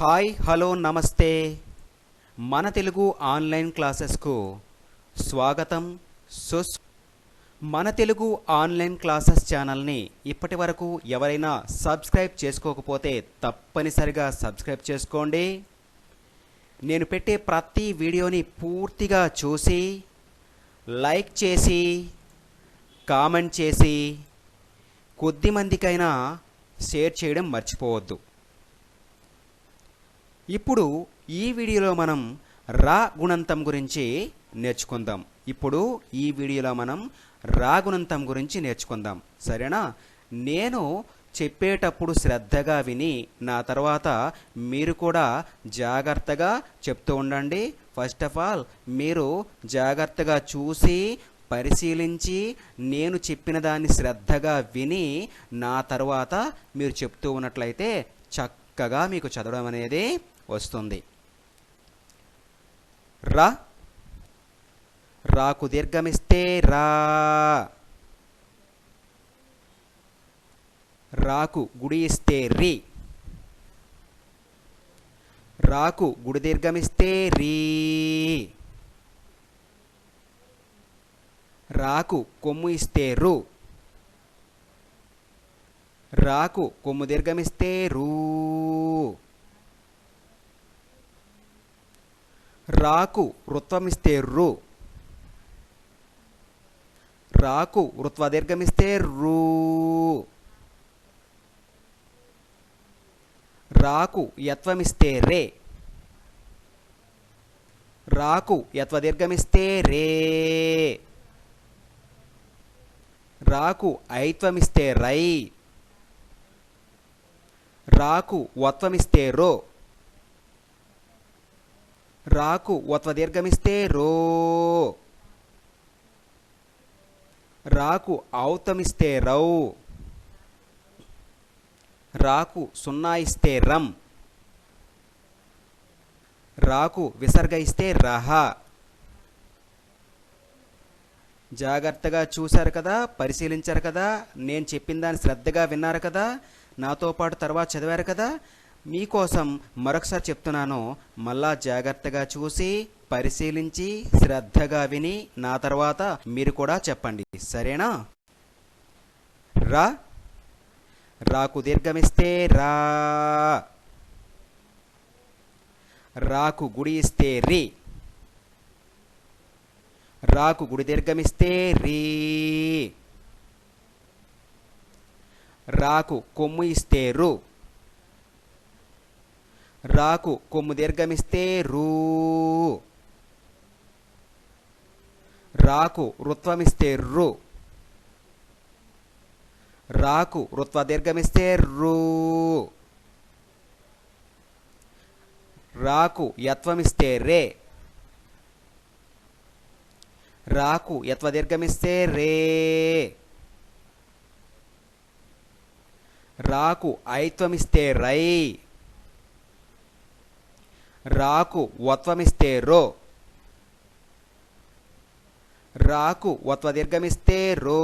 Hi hello నమస్తే. మన Telugu online క్లాసెస్కు స్వాగతం. సుస్ మన తెలుగు ఆన్లైన్ క్లాసెస్ ఛానల్ని ఇప్పటి వరకు ఎవరైనా సబ్స్క్రైబ్ చేసుకోకపోతే తప్పనిసరిగా సబ్స్క్రైబ్ చేసుకోండి. నేను పెట్టే ప్రతి వీడియోని పూర్తిగా చూసి లైక్ చేసి కామెంట్ చేసి కొద్ది మందికైనా షేర్ చేయడం మర్చిపోవద్దు. ఇప్పుడు ఈ వీడియోలో మనం రా గుణంతం గురించి నేర్చుకుందాం. ఇప్పుడు ఈ వీడియోలో మనం రా గుణంతం గురించి నేర్చుకుందాం. సరేనా? నేను చెప్పేటప్పుడు శ్రద్ధగా విని నా తర్వాత మీరు కూడా జాగ్రత్తగా చెప్తూ ఉండండి. ఫస్ట్ ఆఫ్ ఆల్ మీరు జాగ్రత్తగా చూసి పరిశీలించి నేను చెప్పిన దాన్ని శ్రద్ధగా విని నా తర్వాత మీరు చెప్తూ ఉన్నట్లయితే చక్కగా మీకు చదవడం అనేది వస్తుంది. రా రాకు దీర్ఘమిస్తే రా. రాకు గుడి ఇస్తే రి. రాకు గుడి దీర్ఘమిస్తే రీ. రాకు కొమ్ము ఇస్తే రు. రాకు కొమ్ము దీర్ఘమిస్తే రూ. రాకు వృత్వమిస్తే రు రాకు వృత్వ దీర్ఘమిస్తే రూ రాకు యత్వమిస్తే రే రాకు యత్వ దీర్ఘమిస్తే రే రాకు ఐత్వమిస్తే రై రాకు వత్వమిస్తే రో రాకు ఒత్వదీర్ఘమిస్తే రో. రాకు ఔతమిస్తే రౌ. రాకు సున్నా ఇస్తే రం. రాకు విసర్గ ఇస్తే రహ. జాగ్రత్తగా చూశారు కదా పరిశీలించారు కదా నేను చెప్పిన దాన్ని శ్రద్ధగా విన్నారు కదా నాతో పాటు తర్వాత చదివారు కదా మీకోసం మరొకసారి చెప్తున్నాను. మళ్ళా జాగ్రత్తగా చూసి పరిశీలించి శ్రద్ధగా విని నా తర్వాత మీరు కూడా చెప్పండి. సరేనా? రా. రాకు దీర్ఘమిస్తే రా. రాకు గుడి ఇస్తే రి. రాకు గుడి దీర్ఘమిస్తే రీ. రాకు కొమ్ము ఇస్తే రు. రాకు కొమ్ము దీర్ఘమిస్తే రూ. రాకు రుత్వమిస్తే రు. రాకు రుత్వ దీర్ఘమిస్తే రూ. రాకు యత్వమిస్తే రే. రాకు యత్వ దీర్ఘమిస్తే రే. రాకు ఐత్వమిస్తే రై. రాకు వత్వమిస్తే రో రాకు వత్వ దీర్ఘమిస్తే రో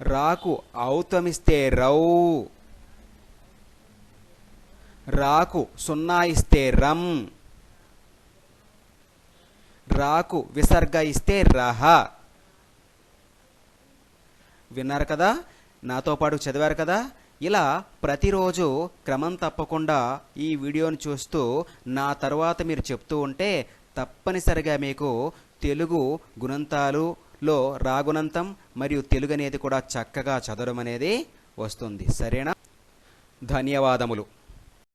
రాకు ఔత్వమిస్తే రౌ రాకు సున్నా ఇస్తే రం రాకు విసర్గ ఇస్తే రహ విన్నారు కదా? నాతో పాటు చదివారు కదా? ఇలా ప్రతిరోజు క్రమం తప్పకుండా ఈ వీడియోని చూస్తూ నా తర్వాత మీరు చెప్తూ ఉంటే తప్పనిసరిగా మీకు తెలుగు గుణంతాలులో రాగుణంతం మరియు తెలుగు అనేది కూడా చక్కగా చదవడం అనేది వస్తుంది. సరేనా? ధన్యవాదములు.